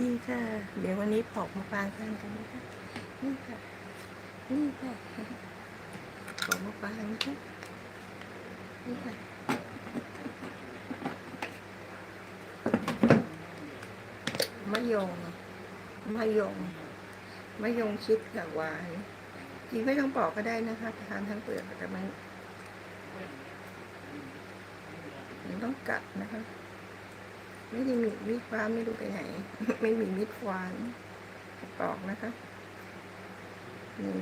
ดีค่ะ เดี๋ยววันนี้ปอกมะปรางทานกันนะคะนี่ค่ะ นี่ค่ะปอกมะปรางนะคะนี่ค่ะมะยงมะยงมะยงชิดกับหวานจริงไม่ต้องปอกก็ได้นะคะทานทั้งเปลือกแต่มันต้องกัดนะคะ ไม่ได้มีมีดฟ้าไม่รู้ไปไหน ไม่มีมีดควานปอกนะคะนี่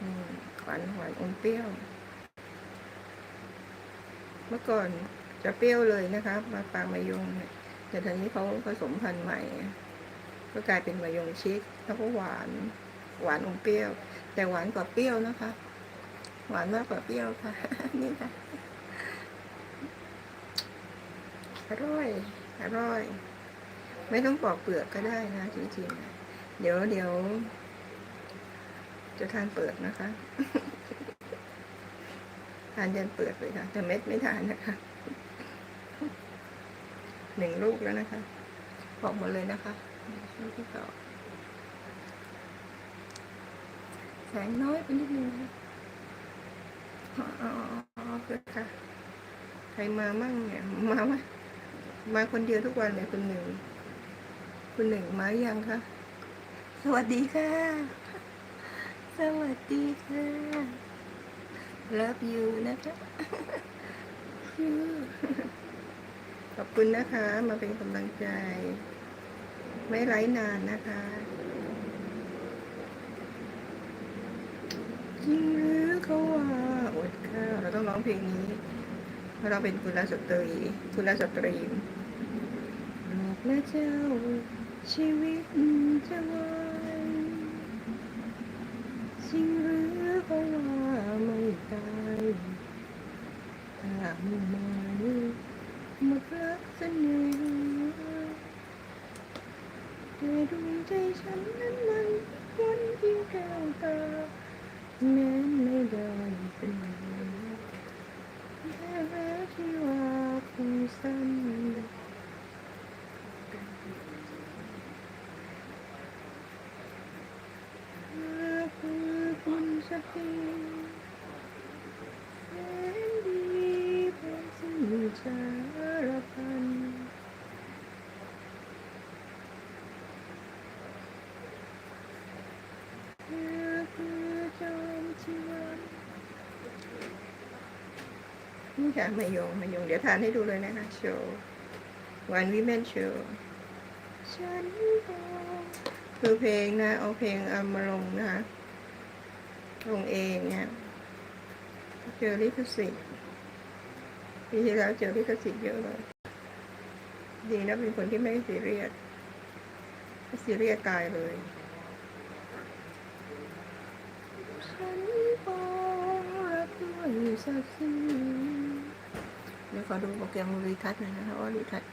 นี่หวานหวานอมเปรี้ยว เมื่อก่อนจะเปรี้ยวเลยนะคะมาปางมายงเนี่ยแต่ตอนนี้เขาผสมพันธุ์ใหม่ ก็กลายเป็นมายงชิดแล้วก็หวานหวานอมเปรี้ยว แต่หวานกว่าเปรี้ยวนะคะ หวานมากกว่าเปรี้ยวค่ะ นี่ค่ะ อร่อย อร่อย ไม่ต้องปอกเปลือกก็ได้นะจริงๆเดี๋ยวเดี๋ยว จะทานเปลือกนะคะ ทานยันเปลือกเลยค่ะ แต่เม็ดไม่ทานนะคะหนึ่งลูกแล้วนะคะปอกหมดเลยนะคะลูกที่สองแสงน้อยไปนิดนึงนะอ๋ออ๋ออ๋อเพื่อค่ะใครมามั่งเนี่ยมาไหม มาคนเดียวทุกวันเลยคุณหนึ่ง คุณหนึ่งมายังคะ สวัสดีค่ะ สวัสดีค่ะ love you นะคะ ขอบคุณนะคะ มาเป็นกำลังใจ ไม่ไร้นานนะคะจริงหรือเขาว่าอดข้าวเราต้องร้องเพลงนี้ เพราะเราเป็นกุลสตรีกุลสตรีลูกและเจ้าชีวิตจะวายจริงหรือเขาว่าไม่ตายถ้ามุ่งหมายหมดรักเสน่ห์แต่ดวงใจฉันนั้นมันวนเพียงแก้วตาแม้ไม่ได้เป็นแค่แม้ที่ว่าคงสั้นเธอคือคุณสติแสนดีเป็นสิ่งสารพัน เธอคือจอมชีวัน นี่ค่ะมายงมายง เดี๋ยวทานให้ดูเลยนะคะ โชว์วันวิเมนโชว์ฉันคือเพลงนะ เอาเพลงเอามาลงนะคะลงเองเนี่ยเจอลิขสิทธิ์ปีที่แล้วเจอลิขสิทธิ์เยอะเลย ดีนะเป็นคนที่ไม่ซีเรียสซีเรียสตายเลยฉันบอกรักด้วยสักสิ่งเดี๋ยว ขอดูโปรแกรมรีทัศน์หน่อยนะคะว่ารีทัศน์